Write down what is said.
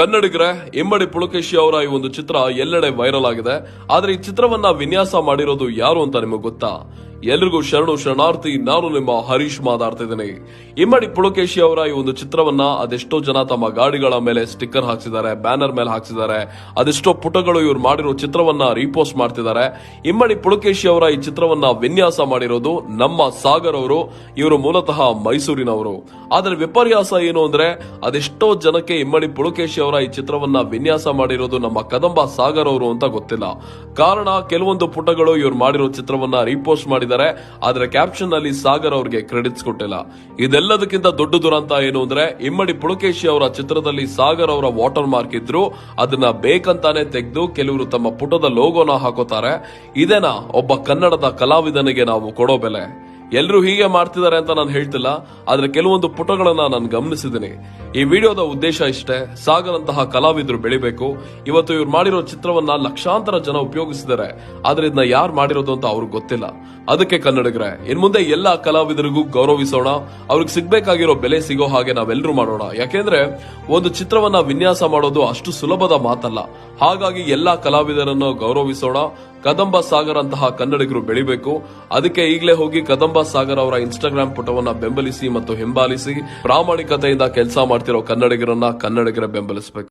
ಕನ್ನಡಿಗರೇ ಇಮ್ಮಡಿ ಪುಳಕೇಶಿ ಅವರ ಈ ಒಂದು ಚಿತ್ರ ಎಲ್ಲೆಡೆ ವೈರಲ್ ಆಗಿದೆ. ಆದ್ರೆ ಈ ಚಿತ್ರವನ್ನ ವಿನ್ಯಾಸ ಮಾಡಿರೋದು ಯಾರು ಅಂತ ನಿಮಗೆ ಗೊತ್ತಾ? ಎಲ್ರಿಗೂ ಶರಣು ಶರಣಾರ್ಥಿ, ನಾನು ನಿಮ್ಮ ಹರೀಶ್ ಮಾತಾಡ್ತಿದ್ದೀನಿ. ಇಮ್ಮಡಿ ಪುಳಕೇಶಿ ಅವರ ಈ ಒಂದು ಚಿತ್ರವನ್ನ ಅದೆಷ್ಟೋ ಜನ ತಮ್ಮ ಗಾಡಿಗಳ ಮೇಲೆ ಸ್ಟಿಕ್ಕರ್ ಹಾಕ್ಸಿದ್ದಾರೆ, ಬ್ಯಾನರ್ ಮೇಲೆ ಹಾಕ್ಸಿದ್ದಾರೆ, ಅದೆಷ್ಟೋ ಪುಟಗಳು ಇವ್ರು ಮಾಡಿರೋ ಚಿತ್ರವನ್ನ ರೀಪೋಸ್ಟ್ ಮಾಡ್ತಿದ್ದಾರೆ. ಇಮ್ಮಡಿ ಪುಳಕೇಶಿ ಅವರ ಈ ಚಿತ್ರವನ್ನ ವಿನ್ಯಾಸ ಮಾಡಿರೋದು ನಮ್ಮ ಸಾಗರ್ ಅವರು, ಇವರು ಮೂಲತಃ ಮೈಸೂರಿನವರು. ಆದ್ರೆ ವಿಪರ್ಯಾಸ ಏನು ಅಂದ್ರೆ, ಅದೆಷ್ಟೋ ಜನಕ್ಕೆ ಇಮ್ಮಡಿ ಪುಳಕೇಶಿ ಅವರ ಈ ಚಿತ್ರವನ್ನ ವಿನ್ಯಾಸ ಮಾಡಿರೋದು ನಮ್ಮ ಕದಂಬ ಸಾಗರ್ ಅವರು ಅಂತ ಗೊತ್ತಿಲ್ಲ. ಕಾರಣ, ಕೆಲವೊಂದು ಪುಟಗಳು ಇವ್ರು ಮಾಡಿರೋ ಚಿತ್ರವನ್ನ ರೀಪೋಸ್ಟ್ ಮಾಡಿದ್ದಾರೆ. ಆದ್ರೆ ಕ್ಯಾಪ್ಷನ್ ಅಲ್ಲಿ ಸಾಗರ್ ಅವರಿಗೆ ಕ್ರೆಡಿಟ್ಸ್ ಕೊಟ್ಟಿಲ್ಲ. ಇದೆಲ್ಲದಕ್ಕಿಂತ ದೊಡ್ಡ ದುರಂತ ಏನು ಅಂದ್ರೆ, ಇಮ್ಮಡಿ ಪುಳಕೇಶಿ ಅವರ ಚಿತ್ರದಲ್ಲಿ ಸಾಗರ್ ಅವರ ವಾಟರ್ ಮಾರ್ಕ್ ಇದ್ರು. ಅದನ್ನ ಬೇಕಂತಾನೆ ತೆಗೆದು ಕೆಲವರು ತಮ್ಮ ಪುಟದ ಲೋಗೋನ ಹಾಕೋತಾರೆ. ಇದೇನಾ, ಒಬ್ಬ ಕನ್ನಡದ ಕಲಾವಿದನಿಗೆ ನಾವು ಕೊಡೋ ಬೆಲೆ. ಎಲ್ಲರೂ ಹೀಗೆ ಮಾಡ್ತಿದ್ದಾರೆ ಅಂತ ನಾನು ಹೇಳ್ತಿಲ್ಲ, ಆದ್ರೆ ಕೆಲವೊಂದು ಪುಟಗಳನ್ನ ನಾನು ಗಮನಿಸಿದ್ದೀನಿ. ಈ ವಿಡಿಯೋದ ಉದ್ದೇಶ ಇಷ್ಟೇ, ಸಾಗರಂತಹ ಕಲಾವಿದರು ಬೆಳಿಬೇಕು. ಇವತ್ತು ಇವ್ರು ಮಾಡಿರೋ ಚಿತ್ರವನ್ನ ಲಕ್ಷಾಂತರ ಜನ ಉಪಯೋಗಿಸಿದ್ದಾರೆ. ಆದ್ರೆ ಇದನ್ನ ಯಾರು ಮಾಡಿರೋದು ಅಂತ ಅವ್ರಿಗೆ ಗೊತ್ತಿಲ್ಲ. ಅದಕ್ಕೆ ಕನ್ನಡಿಗರೇ, ಇನ್ ಮುಂದೆ ಎಲ್ಲಾ ಕಲಾವಿದರಿಗೂ ಗೌರವಿಸೋಣ. ಅವ್ರಿಗೆ ಸಿಗ್ಬೇಕಾಗಿರೋ ಬೆಲೆ ಸಿಗೋ ಹಾಗೆ ನಾವೆಲ್ಲರೂ ಮಾಡೋಣ. ಯಾಕೆಂದ್ರೆ ಒಂದು ಚಿತ್ರವನ್ನ ವಿನ್ಯಾಸ ಮಾಡೋದು ಅಷ್ಟು ಸುಲಭದ ಮಾತಲ್ಲ. ಹಾಗಾಗಿ ಎಲ್ಲಾ ಕಲಾವಿದರನ್ನು ಗೌರವಿಸೋಣ. ಕದಂಬ ಸಾಗರ್ ಅಂತಹ ಕನ್ನಡಿಗರು ಬೆಳಿಬೇಕು. ಅದಕ್ಕೆ ಈಗಲೇ ಹೋಗಿ ಕದಂಬ ಸಾಗರ್ ಅವರ ಇನ್ಸ್ಟಾಗ್ರಾಮ್ ಪುಟವನ್ನ ಬೆಂಬಲಿಸಿ ಮತ್ತು ಹಿಂಬಾಲಿಸಿ ಪ್ರಾಮಾಣಿಕತೆಯಿಂದ ಕೆಲಸ ಮಾಡ್ತಿರೋ ಕನ್ನಡಿಗರನ್ನ ಕನ್ನಡಿಗರ ಬೆಂಬಲಿಸಬೇಕು.